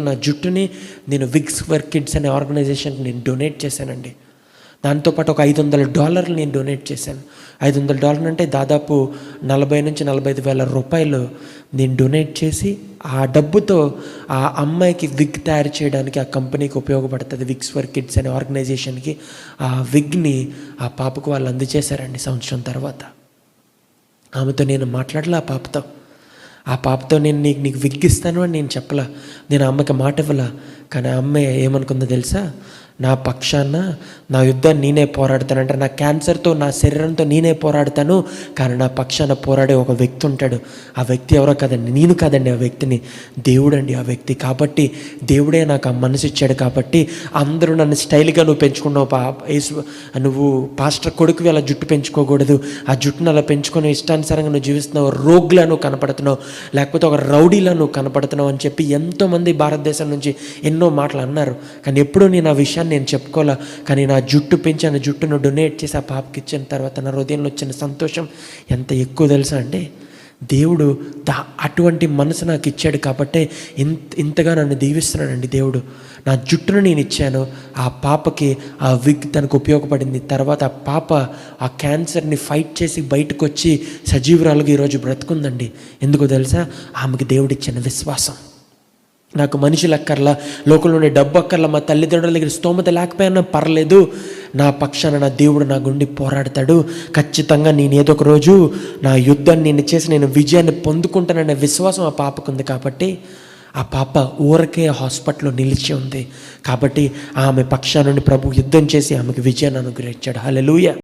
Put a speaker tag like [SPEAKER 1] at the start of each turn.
[SPEAKER 1] నా జుట్టుని నేను విగ్స్ ఫర్ కిడ్స్ అనే ఆర్గనైజేషన్కి నేను డొనేట్ చేశానండి. దాంతోపాటు ఒక ఐదు వందల డాలర్లు నేను డొనేట్ చేశాను. ఐదు వందల డాలర్లు అంటే దాదాపు నలభై నుంచి నలభై ఐదు వేల రూపాయలు నేను డొనేట్ చేసి ఆ డబ్బుతో ఆ అమ్మాయికి విగ్ తయారు చేయడానికి ఆ కంపెనీకి ఉపయోగపడుతుంది విగ్స్ ఫర్ కిడ్స్ అనే ఆర్గనైజేషన్కి. ఆ విగ్ని ఆ పాపకు వాళ్ళు అందజేశారండి సంవత్సరం తర్వాత. ఆమెతో నేను మాట్లాడలే ఆ పాపతో. ఆ పాపతో నేను నీకు నీకు విగ్గిస్తాను అని నేను చెప్పలా. నేను ఆ అమ్మకి మాట ఇవ్వలా. కానీ ఆ అమ్మాయి ఏమనుకుందో తెలుసా? నా పక్షాన నా యుద్ధాన్ని నేనే పోరాడతాను. అంటే నా క్యాన్సర్తో నా శరీరంతో నేనే పోరాడతాను. కానీ నా పక్షాన పోరాడే ఒక వ్యక్తి ఉంటాడు. ఆ వ్యక్తి ఎవరో కదండి నేను కాదండి ఆ వ్యక్తిని. దేవుడండి ఆ వ్యక్తి. కాబట్టి దేవుడే నాకు ఆ మనసు ఇచ్చాడు కాబట్టి అందరూ నన్ను స్టైల్గా నువ్వు పెంచుకున్నావు పా నువ్వు పాస్టర్ కొడుకు అలా జుట్టు పెంచుకోకూడదు. ఆ జుట్టును అలా పెంచుకొని ఇష్టానుసారంగా నువ్వు జీవిస్తున్నావు. రోగ్లా నువ్వు కనపడుతున్నావు. లేకపోతే ఒక రౌడీలా నువ్వు కనపడుతున్నావు అని చెప్పి ఎంతోమంది భారతదేశం నుంచి ఎన్నో మాటలు అన్నారు. కానీ ఎప్పుడూ నేను ఆ విషయాన్ని నేను చెప్పుకోలే. కానీ నా జుట్టు పెంచి ఆ జుట్టును డొనేట్ చేసి ఆ పాపకి ఇచ్చిన తర్వాత నా హృదయంలో వచ్చిన సంతోషం ఎంత ఎక్కువ తెలుసా అండి దేవుడు దా అటువంటి మనసు నాకు ఇచ్చాడు కాబట్టే ఇంత ఇంతగా నన్ను దీవిస్తున్నాడండి దేవుడు. నా జుట్టును నేను ఇచ్చాను. ఆ పాపకి ఆ విగ్ తనకు ఉపయోగపడింది. తర్వాత ఆ పాప ఆ క్యాన్సర్ని ఫైట్ చేసి బయటకు వచ్చి సజీవురాలుగా ఈరోజు బ్రతుకుందండి. ఎందుకో తెలుసా? ఆమెకి దేవుడిచ్చిన విశ్వాసం. నాకు మనుషులు అక్కర్లా లోకంలోని డబ్బు అక్కర్లా మా తల్లిదండ్రుల దగ్గర స్తోమత లేకపోయినా పర్లేదు. నా పక్షాన నా దేవుడు నా గుండి పోరాడతాడు. ఖచ్చితంగా నేను ఏదో ఒక రోజు నా యుద్ధాన్ని నేను చేసి నేను విజయాన్ని పొందుకుంటాననే విశ్వాసం ఆ పాపకు ఉంది కాబట్టి ఆ పాప ఊరకే హాస్పిటల్లో నిలిచి ఉంది. కాబట్టి ఆమె పక్షాన నుండి ప్రభు యుద్ధం చేసి ఆమెకు విజయాన్ని అనుగ్రహించాడు. హల్లెలూయా.